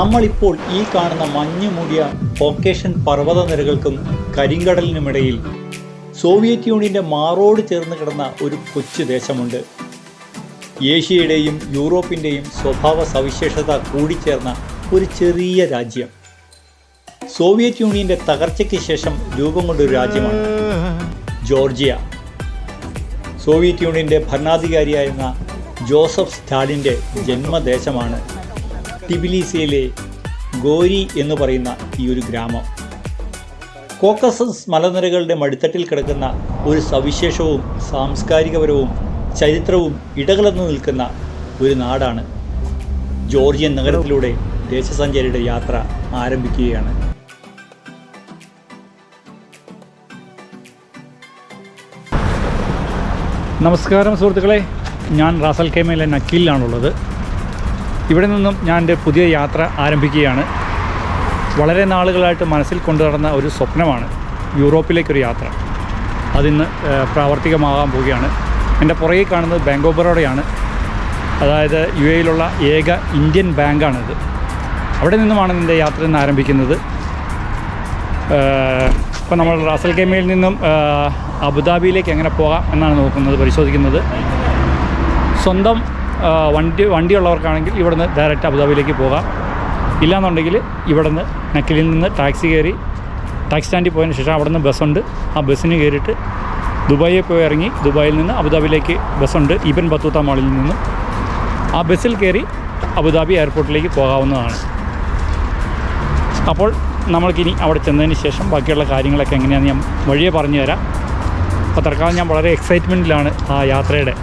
നമ്മളിപ്പോൾ ഈ കാണുന്ന മഞ്ഞു മൂടിയ കോക്കേഷ്യൻ പർവതനിരകൾക്കും കരിങ്കടലിനുമിടയിൽ സോവിയറ്റ് യൂണിയന്റെ മാറോട് ചേർന്ന് കിടന്ന ഒരു കൊച്ചു ദേശമുണ്ട്. ഏഷ്യയുടെയും യൂറോപ്പിന്റെയും സ്വഭാവ സവിശേഷത കൂടിച്ചേർന്ന ഒരു ചെറിയ രാജ്യം. സോവിയറ്റ് യൂണിയന്റെ തകർച്ചയ്ക്ക് ശേഷം രൂപം കൊണ്ടൊരു രാജ്യമാണ് ജോർജിയ. സോവിയറ്റ് യൂണിയന്റെ ഭരണാധികാരിയായിരുന്ന ജോസഫ് സ്റ്റാലിന്റെ ജന്മദേശമാണ് ടിബിലിസിയിലെ ഗോരി എന്ന് പറയുന്ന ഈ ഒരു ഗ്രാമം. കോക്കസസ് മലനിരകളുടെ മടിത്തട്ടിൽ കിടക്കുന്ന ഒരു സവിശേഷവും സാംസ്കാരികപരവും ചരിത്രവും ഇടകലർന്നു നിൽക്കുന്ന ഒരു നാടാണ്. ജോർജിയൻ നഗരത്തിലൂടെ ദേശസഞ്ചാരിയുടെ യാത്ര ആരംഭിക്കുകയാണ്. നമസ്കാരം സുഹൃത്തുക്കളെ. ഞാൻ റാസൽ കേമയിലെ നക്കീലിലാണുള്ളത് ഇവിടെ നിന്നും ഞാൻ എന്റെ പുതിയ യാത്ര ആരംഭിക്കുകയാണ്. വളരെ നാളുകളായിട്ട് മനസ്സിൽ കൊണ്ടു നടന്ന ഒരു സ്വപ്നമാണ് യൂറോപ്പിലേക്കൊരു യാത്ര. അതിന്ന് പ്രാവർത്തികമാകാൻ പോവുകയാണ്. എന്റെ പുറകെ കാണുന്നത് ബാങ്ക് ഓഫ് ബറോഡയാണ് അതായത് യു എയിലുള്ള ഏക ഇന്ത്യൻ ബാങ്കാണിത്. അവിടെ നിന്നുമാണ് എന്റെ യാത്ര ഇന്ന് ആരംഭിക്കുന്നത്. ഇപ്പോൾ നമ്മൾ റാസൽ കേമയിൽ നിന്നും അബുദാബിയിലേക്ക് എങ്ങനെ പോകാം എന്നാണ് നോക്കുന്നത് പരിശോധിക്കുന്നത്. സ്വന്തം വണ്ടി വണ്ടിയുള്ളവർക്കാണെങ്കിൽ ഇവിടുന്ന് ഡയറക്റ്റ് അബുദാബിയിലേക്ക് പോകാം. ഇല്ലാന്നുണ്ടെങ്കിൽ ഇവിടുന്ന് നക്കിലിൽ നിന്ന് ടാക്സി കയറി ടാക്സി സ്റ്റാൻഡിൽ പോയതിന് ശേഷം അവിടെ നിന്ന് ബസ്സുണ്ട്. ആ ബസ്സിന് കയറിയിട്ട് ദുബായിൽ പോയി ഇറങ്ങി ദുബായിൽ നിന്ന് അബുദാബിയിലേക്ക് ബസ്സുണ്ട്. ഈബൻ ബത്തൂത്ത മാളിൽ നിന്ന്. ആ ബസ്സിൽ കയറി അബുദാബി എയർപോർട്ടിലേക്ക് പോകാവുന്നതാണ്. അപ്പോൾ നമ്മൾക്കിനി അവിടെ ചെന്നതിന് ശേഷം ബാക്കിയുള്ള കാര്യങ്ങളൊക്കെ എങ്ങനെയാണെന്ന് ഞാൻ വഴിയെ പറഞ്ഞു തരാം അപ്പോൾ തൽക്കാലം ഞാൻ വളരെ എക്സൈറ്റ്മെന്റിലാണ് ആ യാത്രയുടെ.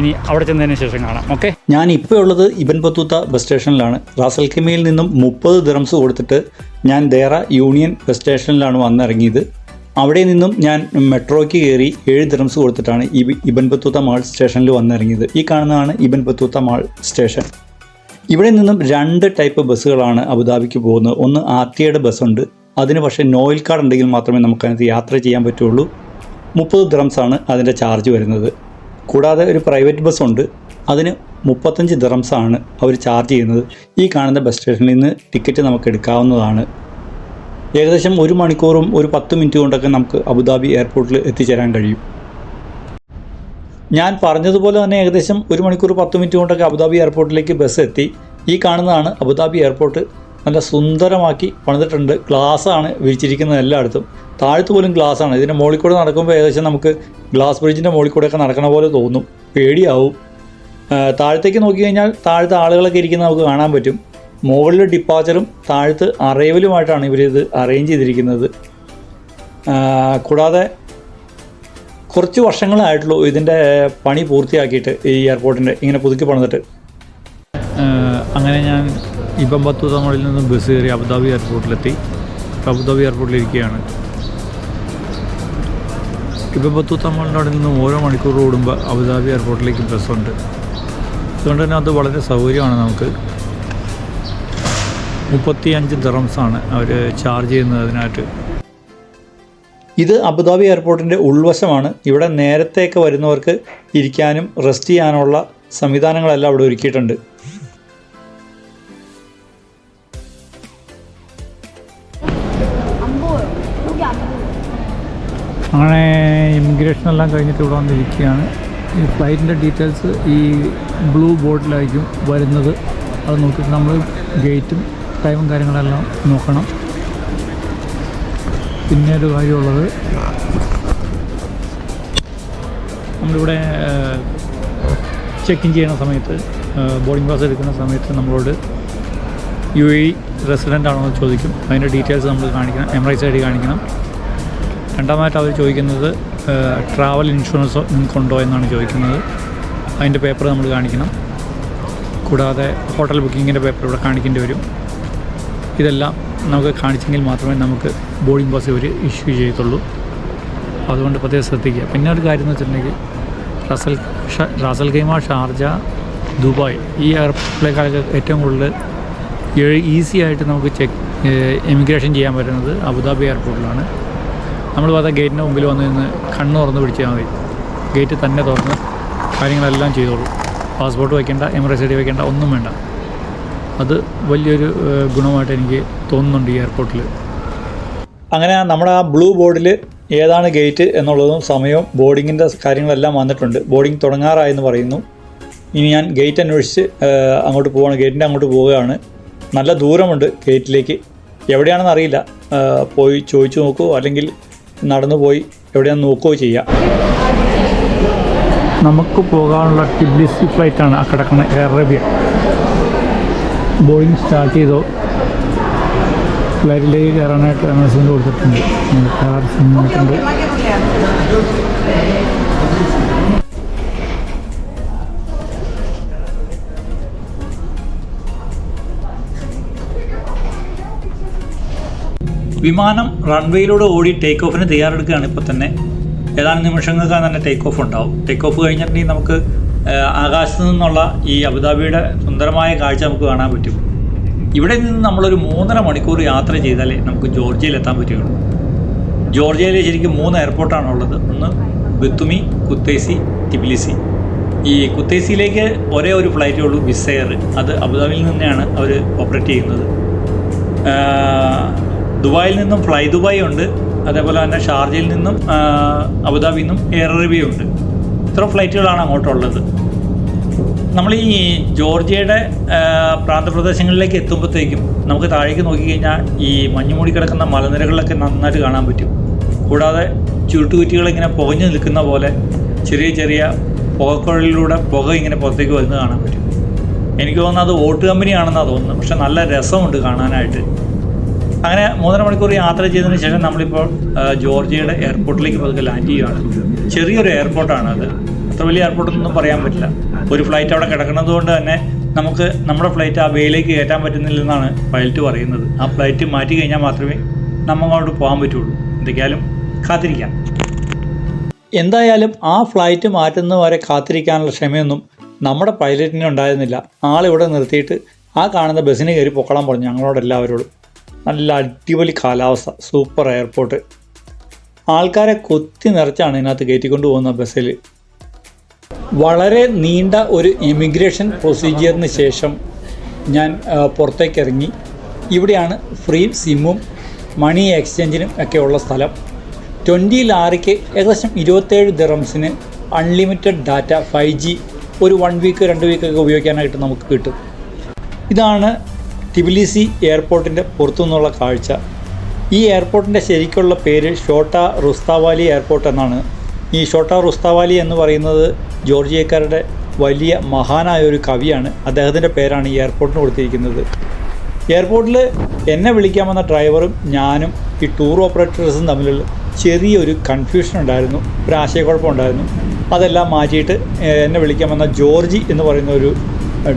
ഇനി അവിടെ ചെന്നതിന് ശേഷം കാണാം. ഓക്കെ ഞാൻ ഇപ്പോൾ ഉള്ളത് ഇബൻ ബത്തൂത്ത ബസ് സ്റ്റേഷനിലാണ് റാസൽ ഖിമയിൽ നിന്നും മുപ്പത് ദിറംസ് കൊടുത്തിട്ട് ഞാൻ ദേറ യൂണിയൻ ബസ് സ്റ്റേഷനിലാണ് വന്നിറങ്ങിയത്. അവിടെ നിന്നും ഞാൻ മെട്രോയ്ക്ക് കയറി ഏഴ് ദിറംസ് കൊടുത്തിട്ടാണ് ഇബൻ ബത്തൂത്ത മാൾ സ്റ്റേഷനിൽ വന്നിറങ്ങിയത്. ഈ കാണുന്നതാണ് ഇബൻ ബത്തൂത്ത മാൾ സ്റ്റേഷൻ ഇവിടെ നിന്നും രണ്ട് ടൈപ്പ് ബസ്സുകളാണ് അബുദാബിക്ക് പോകുന്നത്. ഒന്ന് ആർട്ടിയുടെ ബസ്സുണ്ട് അതിന് പക്ഷേ നോയിൽ കാർഡ് ഉണ്ടെങ്കിൽ മാത്രമേ നമുക്കതിനകത്ത് യാത്ര ചെയ്യാൻ പറ്റുള്ളൂ. മുപ്പത് ദിറംസാണ് അതിന്റെ ചാർജ് വരുന്നത്. കൂടാതെ ഒരു പ്രൈവറ്റ് ബസ് ബസ്സുണ്ട്. അതിന് മുപ്പത്തഞ്ച് ദിറംസാണ് അവർ ചാർജ് ചെയ്യുന്നത്. ഈ കാണുന്ന ബസ് സ്റ്റേഷനിൽ നിന്ന് ടിക്കറ്റ് നമുക്ക് എടുക്കാവുന്നതാണ്. ഏകദേശം ഒരു മണിക്കൂറും ഒരു പത്ത് മിനിറ്റ് കൊണ്ടൊക്കെ നമുക്ക് അബുദാബി എയർപോർട്ടിൽ എത്തിച്ചേരാൻ കഴിയും. ഞാൻ പറഞ്ഞതുപോലെ തന്നെ ഏകദേശം ഒരു മണിക്കൂർ പത്ത് മിനിറ്റ് കൊണ്ടൊക്കെ അബുദാബി എയർപോർട്ടിലേക്ക് ബസ് എത്തി. ഈ കാണുന്നതാണ് അബുദാബി എയർപോർട്ട്. നല്ല സുന്ദരമാക്കി പണിതിട്ടുണ്ട്. ഗ്ലാസ്സാണ് വിരിച്ചിരിക്കുന്നത് എല്ലായിടത്തും. താഴത്ത് പോലും ഗ്ലാസ്സാണ്. ഇതിന്റെ മുകളിൽ കൂടെ നടക്കുമ്പോൾ ഏകദേശം നമുക്ക് ഗ്ലാസ് ബ്രിഡ്ജിന്റെ മുകളിൽ കൂടെയൊക്കെ നടക്കണ പോലെ തോന്നും. പേടിയാവും. താഴത്തേക്ക് നോക്കി കഴിഞ്ഞാൽ താഴത്തെ ആളുകളൊക്കെ ഇരിക്കുന്നത് നമുക്ക് കാണാൻ പറ്റും. മുകളിൽ ഡിപ്പാച്ചറും താഴത്ത് അറൈവലുമായിട്ടാണ് ഇവരിത് അറേഞ്ച് ചെയ്തിരിക്കുന്നത്. കൂടാതെ കുറച്ച് വർഷങ്ങളായിട്ടുള്ളൂ ഇതിന്റെ പണി പൂർത്തിയാക്കിയിട്ട് ഈ എയർപോർട്ടിന്റെ ഇങ്ങനെ പുതുക്കി പണിതിട്ട്. അങ്ങനെ ഞാൻ ഇപ്പം പത്ത് തമിഴിൽ നിന്നും ബസ് കയറി അബുദാബി എയർപോർട്ടിലെത്തി അബുദാബി എയർപോർട്ടിൽ ഇപ്പോൾ ബത്തൂത്തമ്മളിനോട് നിന്ന് ഓരോ മണിക്കൂർ ഓടുമ്പോൾ അബുദാബി എയർപോർട്ടിലേക്ക് ബസ്സുണ്ട് അതുകൊണ്ട് തന്നെ അത് വളരെ സൗകര്യമാണ് നമുക്ക്. മുപ്പത്തി അഞ്ച് ദറംസാണ് അവർ ചാർജ് ചെയ്യുന്നത് അതിനായിട്ട്. ഇത് അബുദാബി എയർപോർട്ടിന്റെ ഉൾവശമാണ്. ഇവിടെ നേരത്തെയൊക്കെ വരുന്നവർക്ക് ഇരിക്കാനും റെസ്റ്റ് ചെയ്യാനുള്ള സംവിധാനങ്ങളെല്ലാം അവിടെ ഒരുക്കിയിട്ടുണ്ട്. അങ്ങനെ ഇമിഗ്രേഷൻ എല്ലാം കഴിഞ്ഞിട്ട് ഇവിടെ വന്നിരിക്കുകയാണ്. ഈ ഫ്ലൈറ്റിന്റെ ഡീറ്റെയിൽസ് ഈ ബ്ലൂ ബോർഡിലായിരിക്കും വരുന്നത്. അത് നോക്കിയിട്ട് നമ്മൾ ഗേറ്റും ടൈമും കാര്യങ്ങളെല്ലാം നോക്കണം. പിന്നെ ഒരു കാര്യമുള്ളത് നമ്മളിവിടെ ചെക്ക് ചെയ്യുന്ന സമയത്ത് ബോർഡിംഗ് പാസ് എടുക്കുന്ന സമയത്ത് നമ്മളോട് യു എ റെസിഡന്റ് ആണോ എന്ന് ചോദിക്കും. അതിന്റെ ഡീറ്റെയിൽസ് നമ്മൾ കാണിക്കണം. എമറൈറ്റ്സ് ഐ ഡി കാണിക്കണം. രണ്ടാമതായിട്ട് അവർ ചോദിക്കുന്നത് ട്രാവൽ ഇൻഷുറൻസ് നിങ്ങൾക്കുണ്ടോ എന്നാണ് ചോദിക്കുന്നത്. അതിന്റെ പേപ്പർ നമ്മൾ കാണിക്കണം. കൂടാതെ ഹോട്ടൽ ബുക്കിങ്ങിന്റെ പേപ്പർ ഇവിടെ കാണിക്കേണ്ടി വരും. ഇതെല്ലാം നമുക്ക് കാണിച്ചെങ്കിൽ മാത്രമേ നമുക്ക് ബോർഡിംഗ് പാസ് ഇവർ ഇഷ്യൂ ചെയ്യത്തുള്ളൂ. അതുകൊണ്ട് പ്രത്യേകം ശ്രദ്ധിക്കുക. പിന്നെ ഒരു കാര്യം എന്ന് വെച്ചിട്ടുണ്ടെങ്കിൽ Ras al Ras al Khaimah Sharjah Dubai ഈ എയർപോർട്ടിലേക്കാളൊക്കെ ഏറ്റവും കൂടുതൽ ഈസി ആയിട്ട് നമുക്ക് ചെക്ക് എമിഗ്രേഷൻ ചെയ്യാൻ പറ്റുന്നത് അബുദാബി എയർപോർട്ടിലാണ് നമ്മൾ പറഞ്ഞ ഗേറ്റിന്റെ മുമ്പിൽ വന്ന് നിന്ന് കണ്ണ് തുറന്ന് പിടിച്ചാൽ മതി. ഗേറ്റ് തന്നെ തുറന്ന് കാര്യങ്ങളെല്ലാം ചെയ്തോളൂ. പാസ്പോർട്ട് വയ്ക്കേണ്ട എമറേജ് ഐ വയ്ക്കേണ്ട ഒന്നും വേണ്ട. അത് വലിയൊരു ഗുണമായിട്ട് എനിക്ക് തോന്നുന്നുണ്ട് ഈ എയർപോർട്ടിൽ. അങ്ങനെ നമ്മുടെ ആ ബ്ലൂ ബോർഡിൽ ഏതാണ് ഗേറ്റ് എന്നുള്ളതും സമയവും ബോർഡിങ്ങിന്റെ കാര്യങ്ങളെല്ലാം വന്നിട്ടുണ്ട്. ബോർഡിംഗ് തുടങ്ങാറായെന്ന് പറയുന്നു. ഇനി ഞാൻ ഗേറ്റ് അന്വേഷിച്ച് അങ്ങോട്ട് പോവുകയാണ് ഗേറ്റിന്റെ അങ്ങോട്ട് പോവുകയാണ്. നല്ല ദൂരമുണ്ട് ഗേറ്റിലേക്ക്. എവിടെയാണെന്ന് അറിയില്ല. പോയി ചോദിച്ചു നോക്കൂ. അല്ലെങ്കിൽ നടന്നു പോയി എവിടെയാ നോക്കുകയോ ചെയ്യാം. നമുക്ക് പോകാനുള്ള ടിബ്ലിസി ഫ്ലൈറ്റാണ് ആ കിടക്കുന്ന എയർ അറേബ്യ ബോയിങ് സ്റ്റാർട്ട് ചെയ്തോ. ഫ്ലൈറ്റിലേക്ക് കയറാനായിട്ട് അനൗൺസ്മെന്റ് കൊടുത്തിട്ടുണ്ട്. കാർ സിനിമട്ടുണ്ട് വിമാനം റൺവേയിലൂടെ ഓടി ടേക്ക് ഓഫിന് തയ്യാറെടുക്കുകയാണ് ഇപ്പോൾ തന്നെ. ഏതാനും നിമിഷങ്ങൾക്ക് തന്നെ ടേക്ക് ഓഫ് ഉണ്ടാവും. ടേക്ക് ഓഫ് കഴിഞ്ഞിട്ടുണ്ടെങ്കിൽ നമുക്ക് ആകാശത്തു നിന്നുള്ള ഈ അബുദാബിയുടെ സുന്ദരമായ കാഴ്ച നമുക്ക് കാണാൻ പറ്റും. ഇവിടെ നിന്ന് നമ്മളൊരു മൂന്നര മണിക്കൂർ യാത്ര ചെയ്താലേ നമുക്ക് ജോർജിയയിൽ എത്താൻ പറ്റുകയുള്ളൂ. ജോർജിയയിൽ ശരിക്കും മൂന്ന് എയർപോർട്ടാണ് ഉള്ളത്. ഒന്ന് ബത്തുമി കുത്തേസി ടിബിലിസി ഈ കുത്തേസിയിലേക്ക് ഒരേ ഒരു ഫ്ലൈറ്റേ ഉള്ളൂ വിസെയർ അത് അബുദാബിയിൽ നിന്നാണ് അവർ ഓപ്പറേറ്റ് ചെയ്യുന്നത്. ദുബായിൽ നിന്നും ഫ്ലൈ ദുബായ് ഉണ്ട്. അതേപോലെ തന്നെ ഷാർജയിൽ നിന്നും അബുദാബിയിൽ നിന്നും എയർ അറേബ്യ ഉണ്ട്. ഇത്ര ഫ്ലൈറ്റുകളാണ് അങ്ങോട്ടുള്ളത്. നമ്മൾ ഈ ജോർജിയയുടെ പ്രാന്തപ്രദേശങ്ങളിലേക്ക് എത്തുമ്പോഴത്തേക്കും നമുക്ക് താഴേക്ക് നോക്കിക്കഴിഞ്ഞാൽ ഈ മഞ്ഞുമൂടി കിടക്കുന്ന മലനിരകളിലൊക്കെ നന്നായിട്ട് കാണാൻ പറ്റും. കൂടാതെ ചുരുട്ടുകുറ്റികളിങ്ങനെ പുകഞ്ഞു നിൽക്കുന്ന പോലെ ചെറിയ ചെറിയ പുകക്കുഴലിലൂടെ പുക ഇങ്ങനെ പുറത്തേക്ക് വരുന്നത് കാണാൻ പറ്റും. എനിക്ക് തോന്നുന്നത് അത് ഓട്ട് കമ്പനിയാണെന്നാണ് തോന്നുന്നത്. പക്ഷെ നല്ല രസമുണ്ട് കാണാനായിട്ട്. അങ്ങനെ മൂന്നര മണിക്കൂർ യാത്ര ചെയ്തതിന് ശേഷം നമ്മളിപ്പോൾ ജോർജിയയുടെ എയർപോർട്ടിലേക്ക് പതുക്കെ ലാൻഡ് ചെയ്യുകയാണ് ചെറിയൊരു എയർപോർട്ടാണ് അത്. അത്ര വലിയ എയർപോർട്ടൊന്നും പറയാൻ പറ്റില്ല. ഒരു ഫ്ലൈറ്റ് അവിടെ കിടക്കുന്നത് കൊണ്ട് തന്നെ നമുക്ക് നമ്മുടെ ഫ്ലൈറ്റ് ആ വേയിലേക്ക് കയറ്റാൻ പറ്റുന്നില്ലെന്നാണ് പൈലറ്റ് പറയുന്നത്. ആ ഫ്ലൈറ്റ് മാറ്റി കഴിഞ്ഞാൽ മാത്രമേ അങ്ങോട്ട് പോകാൻ പറ്റുള്ളൂ. എന്തൊക്കെയാലും കാത്തിരിക്കാം. എന്തായാലും ആ ഫ്ലൈറ്റ് മാറ്റുന്നവരെ കാത്തിരിക്കാനുള്ള ക്ഷമയൊന്നും നമ്മുടെ പൈലറ്റിന് ഉണ്ടായിരുന്നില്ല. ആളിവിടെ നിർത്തിയിട്ട് ആ കാണുന്ന ബസ്സിന് കയറി പൊക്കളം പറഞ്ഞു ഞങ്ങളോട് എല്ലാവരോടും. നല്ല അടിപൊളി കാലാവസ്ഥ. Super airport. ആൾക്കാരെ കൊത്തി നിറച്ചാണ് ഇതിനകത്ത് കയറ്റിക്കൊണ്ട് പോകുന്ന ബസ്സിൽ. വളരെ നീണ്ട ഒരു ഇമിഗ്രേഷൻ പ്രൊസീജിയറിന് ശേഷം ഞാൻ പുറത്തേക്ക് ഇറങ്ങി ഇവിടെയാണ് ഫ്രീ സിമ്മും മണി എക്സ്ചേഞ്ചിനും ഒക്കെ ഉള്ള സ്ഥലം. ട്വന്റി ലാറിക്ക് ഏകദേശം ഇരുപത്തേഴ് ദിറംസിന് അൺലിമിറ്റഡ് ഡാറ്റ ഫൈവ് ജി ഒരു വൺ വീക്ക് രണ്ട് വീക്കൊക്കെ ഉപയോഗിക്കാനായിട്ട് നമുക്ക് കിട്ടും. ഇതാണ് ടിബിലിസി എയർപോർട്ടിന്റെ പുറത്തുനിന്നുള്ള കാഴ്ച. ഈ എയർപോർട്ടിന്റെ ശരിക്കുള്ള പേര് ഷോട്ട റുസ്താവാലി എയർപോർട്ട് എന്നാണ്. ഈ ഷോട്ട റുസ്താവാലി എന്ന് പറയുന്നത് ജോർജിയക്കാരുടെ വലിയ മഹാനായ ഒരു കവിയാണ്. അദ്ദേഹത്തിന്റെ പേരാണ് ഈ എയർപോർട്ടിന് കൊടുത്തിരിക്കുന്നത്. എയർപോർട്ടിൽ എന്നെ വിളിക്കാമെന്ന ഡ്രൈവറും ഞാനും ഈ ടൂർ ഓപ്പറേറ്റേഴ്സും തമ്മിലുള്ള ചെറിയൊരു കൺഫ്യൂഷൻ ഉണ്ടായിരുന്നു. ഒരു ആശയക്കുഴപ്പം ഉണ്ടായിരുന്നു. അതെല്ലാം മാറ്റിയിട്ട് എന്നെ എന്നെ വിളിക്കാമെന്ന ജോർജി എന്ന് പറയുന്ന ഒരു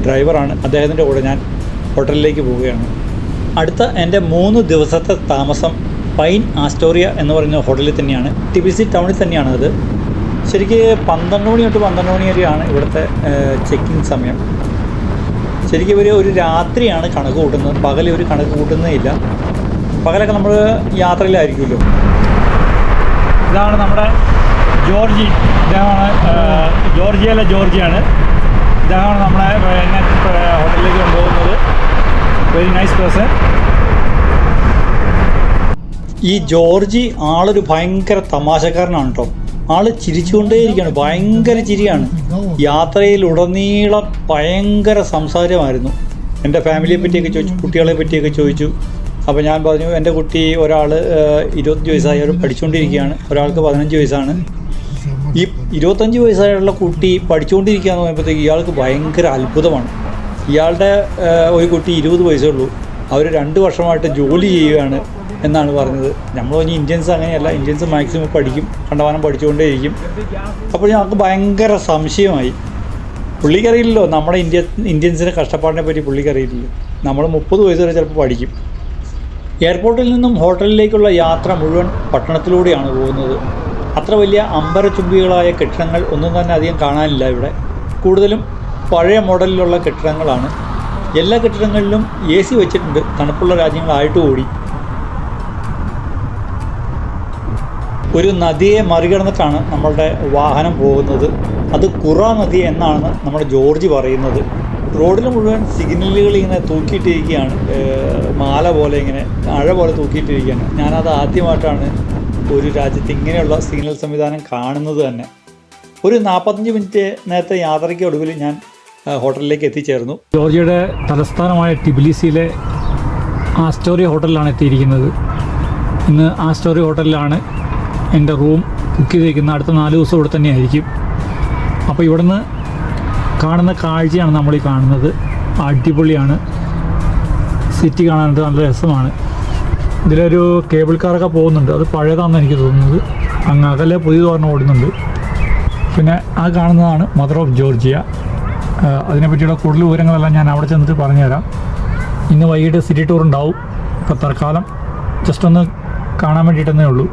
ഡ്രൈവറാണ്. അദ്ദേഹത്തിന്റെ കൂടെ ഞാൻ ഹോട്ടലിലേക്ക് പോവുകയാണ്. അടുത്ത എന്റെ മൂന്ന് ദിവസത്തെ താമസം പൈൻ ആസ്റ്റോറിയ എന്ന് പറയുന്ന ഹോട്ടലിൽ തന്നെയാണ്. ടി ബി സി ടൗണിൽ തന്നെയാണ് അത്. ശരിക്ക് പന്ത്രണ്ട് മണി തൊട്ട് പന്ത്രണ്ട് മണി വരെയാണ് ഇവിടുത്തെ ചെക്കിൻ സമയം. ശരിക്കും ഇവർ ഒരു രാത്രിയാണ് കണക്ക് കൂട്ടുന്നത്. പകൽ ഒരു കണക്ക് കൂട്ടുന്നേ ഇല്ല. പകലൊക്കെ നമ്മൾ യാത്രയിലായിരിക്കുമല്ലോ. ഇതാണ് നമ്മുടെ ജോർജി. ഇദ്ദേഹമാണ് ജോർജിയല്ല ജോർജിയാണ്. ഇദ്ദേഹമാണ് നമ്മളെ ഏഹ്, എന്നെ ഏഹ്, ഹോട്ടലിലേക്ക് കൊണ്ടുപോകുന്നത് വെരി നൈസ് പേഴ്സൺ ഈ ജോർജി ആളൊരു ഭയങ്കര തമാശക്കാരനാണ് കേട്ടോ ആൾ ചിരിച്ചുകൊണ്ടേയിരിക്കുകയാണ് ഭയങ്കര ചിരിയാണ്. യാത്രയിൽ ഉടനീളം ഭയങ്കര സംസാരമായിരുന്നു. എന്റെ ഫാമിലിയെ പറ്റിയൊക്കെ ചോദിച്ചു കുട്ടികളെ പറ്റിയൊക്കെ ചോദിച്ചു. അപ്പോൾ ഞാൻ പറഞ്ഞു എന്റെ കുട്ടി ഒരാൾ ഇരുപത്തഞ്ച് വയസ്സായി അവർ പഠിച്ചുകൊണ്ടിരിക്കുകയാണ്. ഒരാൾക്ക് പതിനഞ്ച് വയസ്സാണ്. ഈ ഇരുപത്തഞ്ച് വയസ്സായുള്ള കുട്ടി പഠിച്ചുകൊണ്ടിരിക്കുക എന്ന് പറയുമ്പോഴത്തേക്ക് ഇയാൾക്ക് ഭയങ്കര അത്ഭുതമാണ്. ഇയാളുടെ ഒരു കുട്ടി ഇരുപത് വയസ്സേ ഉള്ളൂ. അവർ രണ്ട് വർഷമായിട്ട് ജോലി ചെയ്യുകയാണ് എന്നാണ് പറഞ്ഞത്. നമ്മൾ ഇനി ഇന്ത്യൻസ് അങ്ങനെയല്ല ഇന്ത്യൻസ് മാക്സിമം പഠിക്കും കണ്ടവാനം പഠിച്ചുകൊണ്ടേയിരിക്കും. അപ്പോൾ ഞങ്ങൾക്ക് ഭയങ്കര സംശയമായി. പുള്ളിക്കറിയില്ലല്ലോ നമ്മുടെ ഇന്ത്യ ഇന്ത്യൻസിന്റെ കഷ്ടപ്പാടിനെ പറ്റി പുള്ളിക്കറിയില്ലല്ലോ. നമ്മൾ മുപ്പത് വയസ്സ് വരെ ചിലപ്പോൾ പഠിക്കും. എയർപോർട്ടിൽ നിന്നും ഹോട്ടലിലേക്കുള്ള യാത്ര മുഴുവൻ പട്ടണത്തിലൂടെയാണ് പോകുന്നത്. അത്ര വലിയ അമ്പരചുംബികളായ കെട്ടിടങ്ങൾ ഒന്നും തന്നെ അധികം കാണാനില്ല ഇവിടെ. കൂടുതലും പഴയ മോഡലിലുള്ള കെട്ടിടങ്ങളാണ്. എല്ലാ കെട്ടിടങ്ങളിലും എ സി വെച്ചിട്ടുണ്ട്. തണുപ്പുള്ള രാജ്യങ്ങളായിട്ട് കൂടി. ഒരു നദിയെ മറികടന്നിട്ടാണ് നമ്മളുടെ വാഹനം പോകുന്നത്. അത് കുറ നദി എന്നാണ് നമ്മുടെ ജോർജ് പറയുന്നത്. റോഡിൽ മുഴുവൻ സിഗ്നലുകൾ ഇങ്ങനെ തൂക്കിയിട്ടിരിക്കുകയാണ്. മാല പോലെ ഇങ്ങനെ അഴ പോലെ തൂക്കിയിട്ടിരിക്കുകയാണ്. ഞാനത് ആദ്യമായിട്ടാണ് ഒരു രാജ്യത്ത് ഇങ്ങനെയുള്ള സിഗ്നൽ സംവിധാനം കാണുന്നത് തന്നെ. ഒരു നാൽപ്പത്തഞ്ച് മിനിറ്റ് നേരത്തെ യാത്രയ്ക്ക് ഒടുവിൽ ഞാൻ ഹോട്ടലിലേക്ക് എത്തിച്ചേർന്നു. ജോർജിയയുടെ തലസ്ഥാനമായ ടിബിലിസിയിലെ ആസ്റ്റോറി ഹോട്ടലിലാണ് എത്തിയിരിക്കുന്നത്. ഇന്ന് ആസ്റ്റോറി ഹോട്ടലിലാണ് എന്റെ റൂം ബുക്ക് ചെയ്തിരിക്കുന്നത്. അടുത്ത നാല് ദിവസം ഇവിടെ തന്നെയായിരിക്കും. അപ്പോൾ ഇവിടുന്ന് കാണുന്ന കാഴ്ചയാണ് നമ്മൾ ഈ കാണുന്നത്. അടിപൊളിയാണ്. സിറ്റി കാണാനായിട്ട് നല്ല രസമാണ്. ഇതിലൊരു കേബിൾ കാറൊക്കെ പോകുന്നുണ്ട്. അത് പഴയതാണെന്ന് എനിക്ക് തോന്നുന്നത്. അങ്ങ് അകലെ പുതിയ പറഞ്ഞ് ഓടുന്നുണ്ട്. പിന്നെ ആ കാണുന്നതാണ് മദർ ഓഫ് ജോർജിയ. അതിനെപ്പറ്റിയുള്ള കൂടുതൽ വിവരങ്ങളെല്ലാം ഞാൻ അവിടെ ചെന്നിട്ട് പറഞ്ഞുതരാം. ഇന്ന് വൈകിട്ട് സിറ്റി ടൂർ ഉണ്ടാവും. ഇപ്പോൾ തൽക്കാലം ജസ്റ്റ് ഒന്ന് കാണാൻ വേണ്ടിയിട്ടെന്നേ ഉള്ളൂ.